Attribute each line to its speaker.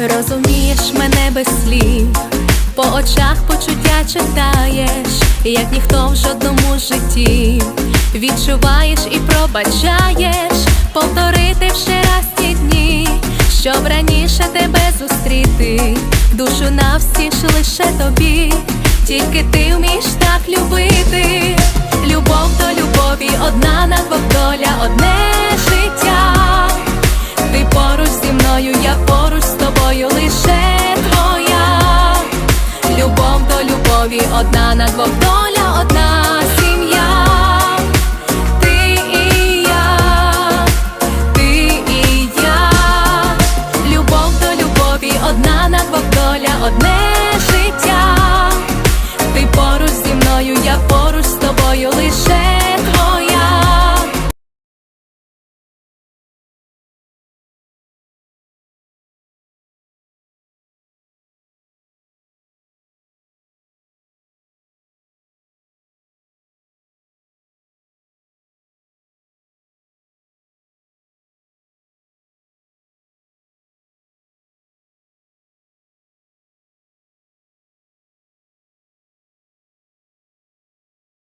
Speaker 1: Розумієш мене без слів, по очах почуття читаєш, як ніхто в жодному житті. Відчуваєш і пробачаєш, повторити ще раз ті дні, щоб раніше тебе зустріти, душу навстіж лише тобі, тільки ти вмієш так любити. Любов до любові, одна на двох доля, одне мною лише твоя, любов до любові, одна на двох доля, одна сім'я, ти і я, ти і я, любов до любові, одна на двох доля, одне життя, ти поруч зі мною, я поруч з тобою лише.